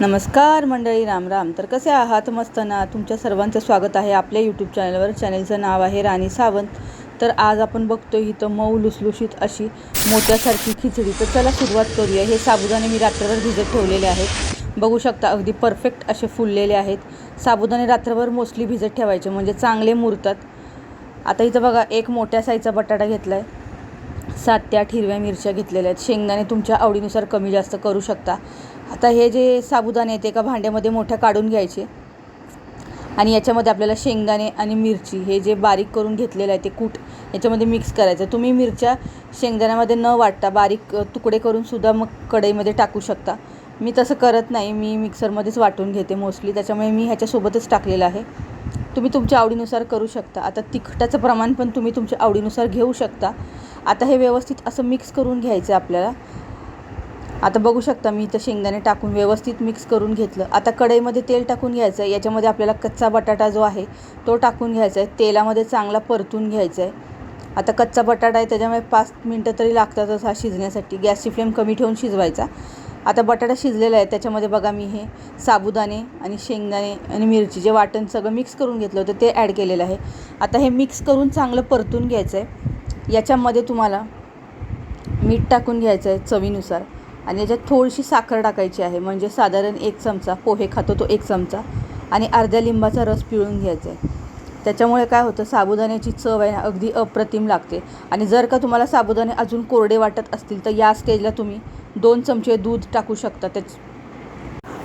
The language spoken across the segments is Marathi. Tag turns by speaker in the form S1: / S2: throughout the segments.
S1: नमस्कार मंडळी राम राम. तर कसे आहात? मस्त ना? तुमच्या सर्वांचं स्वागत आहे आपल्या यूट्यूब चॅनलवर चॅनलचं नाव आहे राणी सावंत. तर आज आपण बघतो इथं मऊ लुसलुशीत अशी मोत्यासारखी खिचडी. तर चला सुरुवात करूया. हे साबुदाणे मी रात्रभर भिजत ठेवलेले आहेत. बघू शकता अगदी परफेक्ट असे फुललेले आहेत. साबुदाणे रात्रभर मोस्टली भिजत ठेवायचे म्हणजे चांगले मुरतात. आता इथं बघा एक मोठ्या साईजचा बटाटा घेतला आहे सात ते आठ हिरव्या मिरच्या घेतलेल्या आहेत. शेंगदाणे तुमच्या आवडीनुसार कमी जास्त करू शकता. आता हे जे साबुदाणे आहेत एका भांड्यामध्ये मोठ्या काढून घ्यायचे. आणि याच्यामध्ये आपल्याला शेंगदाणे आणि मिरची हे जे बारीक करून घेतलेलं आहे ते कूट याच्यामध्ये मिक्स करायचं तुम्ही मिरच्या शेंगदाण्यामध्ये न वाटता बारीक तुकडे करून सुद्धा मग कढईमध्ये टाकू शकता. मी तसं करत नाही मी मिक्सरमध्येच वाटून घेते मोस्टली. त्याच्यामुळे मी ह्याच्यासोबतच टाकलेलं आहे. तुम्ही तुमच्या आवडीनुसार करू शकता. आता तिखटाचं प्रमाण पण तुम्ही तुमच्या आवडीनुसार घेऊ शकता. आता हे व्यवस्थित असं मिक्स करून घ्यायचं आहे आपल्याला. आता बघू शकता मी इथं शेंगदाणे टाकून व्यवस्थित मिक्स करून घेतलं. आता कढईमध्ये तेल टाकून घ्यायचं आहे. याच्यामध्ये आपल्याला कच्चा बटाटा जो आहे तो टाकून घ्यायचा आहे. तेलामध्ये चांगला परतून घ्यायचा आहे. आता कच्चा बटाटा आहे त्याच्यामुळे पाच मिनटं तरी लागतातच हा शिजण्यासाठी. गॅसची फ्लेम कमी ठेवून शिजवायचा. आता बटाटा शिजलेला आहे त्याच्यामध्ये बघा मी हे साबुदाणे आणि शेंगदाणे आणि मिरची जे वाटण सगळं मिक्स करून घेतलं होतं ते ॲड केलेलं आहे. आता हे मिक्स करून चांगलं परतून घ्यायचं आहे याच्यामध्ये तुम्हाला मीठ टाकून घ्यायचं आहे चवीनुसार. आणि याच्यात थोडीशी साखर टाकायची आहे म्हणजे साधारण एक चमचा. पोहे खातो तो एक चमचा. आणि अर्ध्या लिंबाचा रस पिळून घ्यायचा आहे त्याच्यामुळे काय होतं साबुदाण्याची चव आहे ना अगदी अप्रतिम लागते. आणि जर का तुम्हाला साबुदाणे अजून कोरडे वाटत असतील तर या स्टेजला तुम्ही दोन चमचे दूध टाकू शकता. त्याच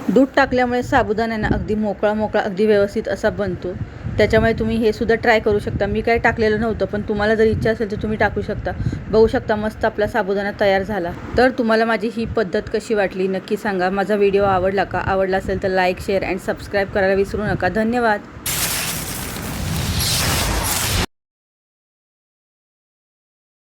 S1: दूध टाकल्यामुळे साबुदाण्यांना अगदी मोकळा मोकळा अगदी व्यवस्थित असा बनतो. त्याच्यामुळे तुम्ही हे सुद्धा ट्राय करू शकता. मी काय टाकलेलं नव्हतं पण तुम्हाला जर इच्छा असेल तर तुम्ही टाकू शकता. बघू शकता मस्त आपला साबुदाणा तयार झाला. तर तुम्हाला माझी ही पद्धत कशी वाटली नक्की सांगा. माझा व्हिडिओ आवडला का? आवडला असेल तर लाईक शेअर अँड सबस्क्राईब करायला विसरू नका. धन्यवाद!